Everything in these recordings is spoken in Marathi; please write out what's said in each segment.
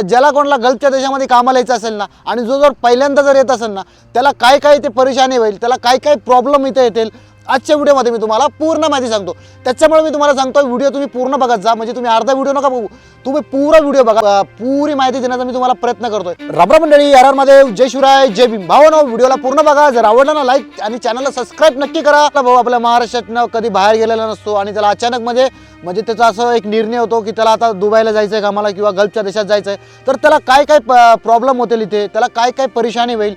ज्याला कोणाला गल्फच्या देशामध्ये कामाला यायचं असेल ना आणि जो जर पहिल्यांदा जर येत असेल ना त्याला काय काय ते परेशानी होईल त्याला काय काय प्रॉब्लेम इथे येतील आजच्या व्हिडिओमध्ये मी तुम्हाला पूर्ण माहिती सांगतो. त्याच्यामुळे मी तुम्हाला सांगतो व्हिडिओ तुम्ही पूर्ण बघत जा. म्हणजे तुम्ही अर्धा व्हिडिओ नका बघू. तुम्ही पुरा व्हिडिओ बघा. पुरी माहिती देण्याचा मी तुम्हाला प्रयत्न करतोय. रबरा मंडळी आर आरमध्ये जय शिवराय जय भीम. भावानो व्हिडिओला पूर्ण बघा. जर आवडला ना लाईक आणि चॅनलला सबस्क्राईब नक्की करा. भाऊ आपल्या महाराष्ट्रातनं कधी बाहेर गेलेला नसतो आणि त्याला अचानक मध्ये म्हणजे त्याचा असं एक निर्णय होतो की त्याला आता दुबईला जायचं आहे कामाला किंवा गल्फच्या देशात जायचं आहे तर त्याला काय काय प्रॉब्लेम होतील इथे? त्याला काय काय परेशानी होईल?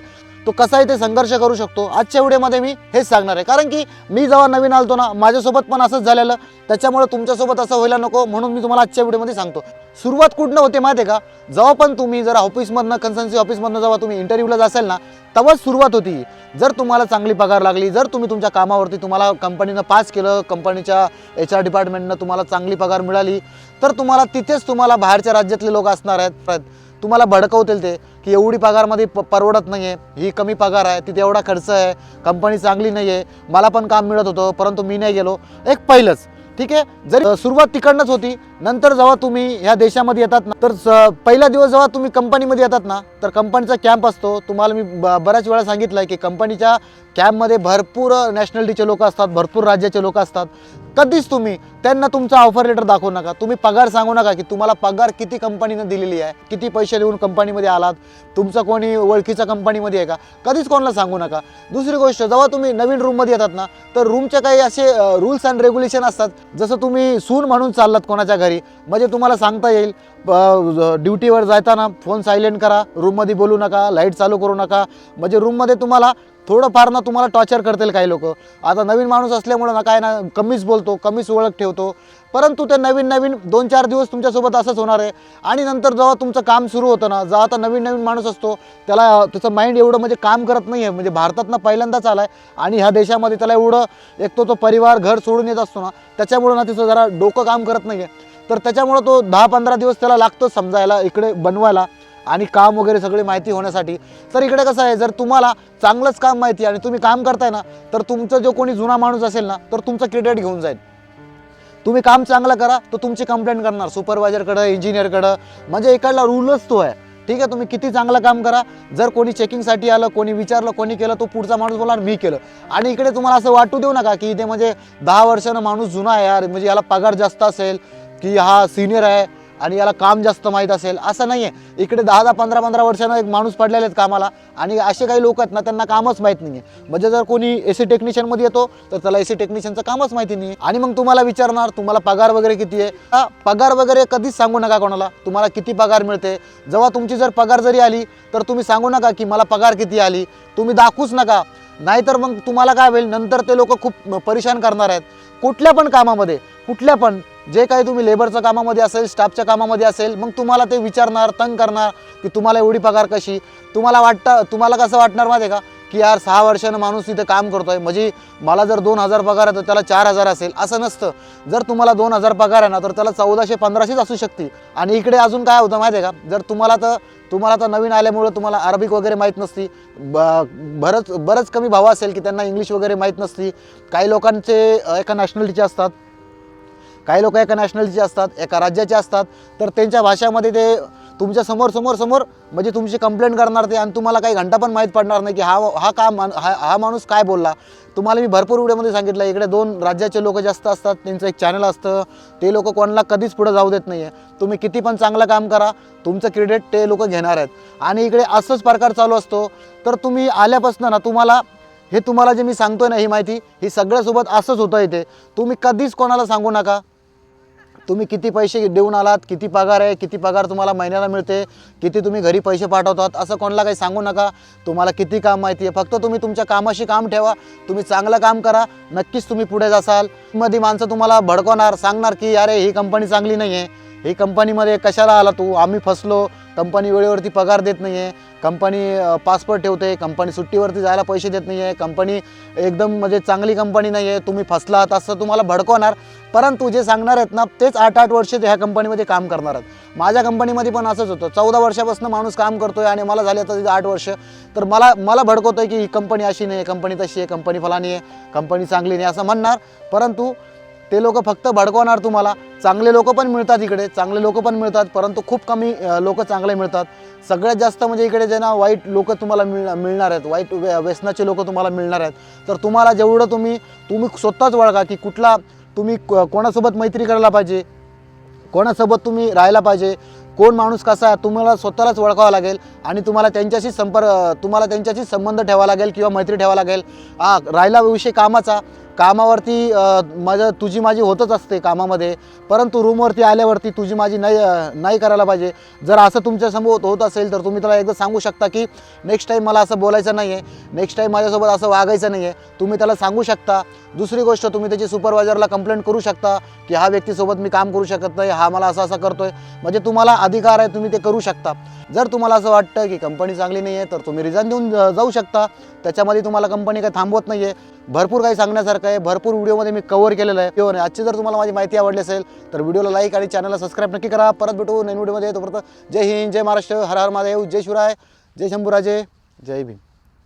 तो कसा इथे संघर्ष करू शकतो. आजच्या व्हिडिओमध्ये मी हेच सांगणार आहे. कारण की मी जेव्हा नवीन आलतो ना माझ्यासोबत पण असंच झालेलं. त्याच्यामुळे तुमच्यासोबत असं व्हायला नको म्हणून मी तुम्हाला आजच्या व्हिडिओमध्ये सांगतो. सुरुवात कुठनं होते माहिती आहे का? जेव्हा पण तुम्ही जर ऑफिसमधनं कन्सन्सी ऑफिसमधनं जेव्हा तुम्ही इंटरव्ह्यूला असाल ना तेव्हाच सुरुवात होती. जर तुम्हाला चांगली पगार लागली जर तुम्ही तुमच्या कामावरती तुम्हाला कंपनीनं पास केलं कंपनीच्या एच आर डिपार्टमेंटनं तुम्हाला चांगली पगार मिळाली तर तुम्हाला तिथेच तुम्हाला बाहेरच्या राज्यातले लोक असणार आहेत. तुम्हाला भडकवतील ते. की एवढी पगारमध्ये प परवडत नाही आहे ही कमी पगार आहे तिथे एवढा खर्च आहे कंपनी चांगली नाही आहे मला पण काम मिळत होतं परंतु मी नाही गेलो. एक पहिलंच. ठीक आहे? जरी सुरुवात तिकडनंच होती नंतर जेव्हा तुम्ही ह्या देशामध्ये येतात ना तर पहिला दिवस जेव्हा तुम्ही कंपनीमध्ये येतात ना तर कंपनीचा कॅम्प असतो. तुम्हाला मी ब- बऱ्याच वेळा सांगितलं आहे की कंपनीच्या कॅम्पमध्ये भरपूर नॅशनॅलिटीचे लोक असतात भरपूर राज्याचे लोक असतात. कधीच तुम्ही त्यांना तुमचा ऑफर लेटर दाखवू नका. तुम्ही पगार सांगू नका की तुम्हाला पगार किती कंपनीनं दिलेली आहे किती पैसे देऊन कंपनीमध्ये आलात तुमचं कोणी ओळखीचा कंपनीमध्ये आहे का? कधीच कोणाला सांगू नका. दुसरी गोष्ट जेव्हा तुम्ही नवीन रूममध्ये येतात ना तर रूमचे काही असे रूल्स अँड रेग्युलेशन असतात. जसं तुम्ही सून म्हणून चाललात कोणाच्या घरी म्हणजे तुम्हाला सांगता येईल ड्युटीवर जाताना फोन सायलेंट करा रूममध्ये बोलू नका लाइट चालू करू नका. म्हणजे रूममध्ये तुम्हाला थोडंफार ना तुम्हाला टॉर्चर करतील काही लोक. आता नवीन माणूस असल्यामुळं ना काय ना कमीच बोलतो कमीच ओळख ठेवतो. परंतु ते नवीन नवीन दोन चार दिवस तुमच्यासोबत असंच होणार आहे. आणि नंतर जेव्हा तुमचं काम सुरू होतं ना जेव्हा आता नवीन नवीन माणूस असतो त्याला त्याचं माइंड एवढं म्हणजे काम करत नाही आहे म्हणजे भारतातनं पहिल्यांदाच आला आहे आणि ह्या देशामध्ये त्याला एवढं एक तो तो परिवार घर सोडून येत असतो ना त्याच्यामुळं ना तिचं जरा डोकं काम करत नाही आहे तर त्याच्यामुळं तो दहा पंधरा दिवस त्याला लागतो समजायला इकडे बनवायला. आणि काम वगैरे सगळी माहिती होण्यासाठी. तर इकडे कसं आहे जर तुम्हाला चांगलंच काम माहिती आहे आणि तुम्ही काम करताय ना तर तुमचं जो कोणी जुना माणूस असेल ना तर तुमचं क्रेडिट घेऊन जाईल. तुम्ही काम चांगलं करा तर तुमची कंप्लेंट करणार. सुपरवायझरकडं इंजिनियरकडं म्हणजे इकडला रूलच तो आहे. ठीक आहे तुम्ही किती चांगलं काम करा. जर कोणी चेकिंगसाठी आलं कोणी विचारलं कोणी केलं तो पुढचा माणूस बोलणार मी केलं. आणि इकडे तुम्हाला असं वाटू देऊ नका की इथे म्हणजे दहा वर्षानं माणूस जुना आहे यार. म्हणजे याला पगार जास्त असेल की हा सिनियर आहे आणि याला काम जास्त माहीत असेल. असं नाही आहे इकडे दहा दहा पंधरा पंधरा वर्षानं एक माणूस पडलेले आहेत कामाला. आणि असे काही लोक आहेत ना त्यांना कामच माहीत नाही आहे म्हणजे जर कोणी ए सी टेक्निशियनमध्ये येतो तर त्याला ए सी टेक्निशियनचं कामच माहिती नाही आणि मग तुम्हाला विचारणार तुम्हाला पगार वगैरे किती आहे? हा, पगार वगैरे कधीच सांगू नका कोणाला. तुम्हाला किती पगार मिळते? जेव्हा तुमची जर पगार जरी आली तर तुम्ही सांगू नका की मला पगार किती आली. तुम्ही दाखवूच नका. नाहीतर मग तुम्हाला काय होईल? नंतर ते लोक खूप परेशान करणार आहेत. कुठल्या पण कामामध्ये कुठल्या पण जे काही तुम्ही लेबरच्या कामामध्ये असेल स्टाफच्या कामामध्ये असेल मग तुम्हाला ते विचारणार तंग करणार की तुम्हाला एवढी पगार कशी? तुम्हाला वाटतं तुम्हाला कसं वाटणार माहिती आहे का? की यार सहा वर्षानं माणूस इथे काम करतोय म्हणजे मला जर दोन हजार पगार आहे तर त्याला चार हजार असेल असं नसतं. जर तुम्हाला दोन हजार पगार आहे ना तर त्याला चौदाशे पंधराशेच असू शकते आणि इकडे अजून काय होतं माहिती आहे का? जर तुम्हाला तर तुम्हाला तर नवीन आल्यामुळं तुम्हाला अरबिक वगैरे माहीत नसती. ब बरंच बरंच कमी भाव असेल की त्यांना इंग्लिश वगैरे माहीत नसती. काही लोकांचे एका नॅशनॅलिटीचे असतात. काही लोक एका नॅशनॅलिटीचे असतात एका राज्याचे असतात तर त्यांच्या भाषामध्ये ते तुमच्यासमोर समोर समोर म्हणजे तुमची कंप्लेंट करणार ते आणि तुम्हाला काही घंटा पण माहीत पडणार नाही की हा हा का मान हा हा माणूस काय बोलला. तुम्हाला मी भरपूर व्हिडिओमध्ये सांगितलं इकडे दोन राज्याचे लोक जास्त असतात त्यांचं एक चॅनल असतं ते लोक कोणाला कधीच पुढे जाऊ देत नाही आहे तुम्ही किती पण चांगलं काम करा तुमचं क्रेडिट ते लोक घेणार आहेत. आणि इकडे असंच प्रकार चालू असतो तर तुम्ही आल्यापासून ना तुम्हाला हे तुम्हाला जे मी सांगतोय ना ही माहिती ही सगळ्यासोबत असंच होतं इथे. तुम्ही कधीच कोणाला सांगू नका. तुम्ही किती पैसे देऊन आलात किती पगार आहे किती पगार तुम्हाला महिन्याला मिळते किती तुम्ही घरी पैसे पाठवतात असं कोणाला काही सांगू नका. तुम्हाला किती काम माहिती आहे फक्त तुम्ही तुमच्या कामाशी काम ठेवा तुम्ही चांगलं काम करा नक्कीच तुम्ही पुढे जासाल. मध्ये माणसं तुम्हाला भडकवणार सांगणार की अरे ही कंपनी चांगली नाही आहे ही कंपनीमध्ये कशाला आला तू? आम्ही फसलो कंपनी वेळेवरती पगार देत नाही आहे कंपनी पासपोर्ट ठेवते कंपनी सुट्टीवरती जायला पैसे देत नाही आहे कंपनी एकदम म्हणजे चांगली कंपनी नाही आहे तुम्ही फसलात असं तुम्हाला भडकवणार. परंतु जे सांगणार आहेत ना तेच आठ आठ वर्ष ते ह्या कंपनीमध्ये काम करणार आहेत. माझ्या कंपनीमध्ये पण असंच होतं. चौदा वर्षापासून माणूस काम करतोय आणि मला झाले आता तिथे आठ वर्ष. तर मला मला भडकवतोय की ही कंपनी अशी नाही आहे कंपनी तशी आहे कंपनी फलानी आहे कंपनी चांगली नाही असं म्हणणार. परंतु ते लोक फक्त भडकवणार तुम्हाला. चांगले लोक पण मिळतात इकडे चांगले लोक पण मिळतात परंतु खूप कमी लोक चांगले मिळतात. सगळ्यात जास्त म्हणजे इकडे जे ना वाईट लोक तुम्हाला मिळ मिळणार आहेत वाईट व्य- व्यसनाचे लोक तुम्हाला मिळणार आहेत. तर तुम्हाला जेवढं तुम्ही तुम्ही स्वतःच वळगा की कुठला तुम्ही कोणासोबत मैत्री करायला पाहिजे कोणासोबत तुम्ही राहायला पाहिजे कोण माणूस कसा आहे तुम्हाला स्वतःलाच ओळखावं लागेल आणि तुम्हाला त्यांच्याशी संपर्क तुम्हाला त्यांच्याशी संबंध ठेवावा लागेल किंवा मैत्री ठेवावं लागेल. हा राहिला विषय कामाचा. कामावरती माझं तुझी माझी होतच असते कामामध्ये. परंतु रूमवरती आल्यावरती तुझी माझी नाही नाही करायला पाहिजे. जर असं तुमच्यासमोर होत असेल तर तुम्ही त्याला एकदा सांगू शकता की नेक्स्ट टाईम मला असं बोलायचं नाही आहे नेक्स्ट टाईम माझ्यासोबत असं वागायचं नाही आहे तुम्ही त्याला सांगू शकता. दुसरी गोष्ट तुम्ही त्याची सुपरवायझरला कंप्लेंट करू शकता की हा व्यक्तीसोबत मी काम करू शकत नाही. हा मला असं असं करतो आहे म्हणजे तुम्हाला अधिकार आहे तुम्ही ते करू शकता. जर तुम्हाला असं वाटतं की कंपनी चांगली नाही आहे तर तुम्ही रिझन देऊन जाऊ शकता. त्याच्यामध्ये तुम्हाला कंपनी काही थांबवत नाही आहे भरपूर काही सांगण्यासारखं आहे. भरपूर व्हिडिओमध्ये मी कव्हर केलेलं आहे. किंवा आजची जर तुम्हाला माझी माहिती आवडली असेल तर व्हिडिओला लाईक आणि चॅनलला सबस्क्राईब नक्की करा. परत भेटू नवीन व्हिडिओमध्ये. तोपर्यंत जय हिंद जय महाराष्ट्र. हर हर महादेव. जय शिवराय. जय शंभूराजे. जय भीम.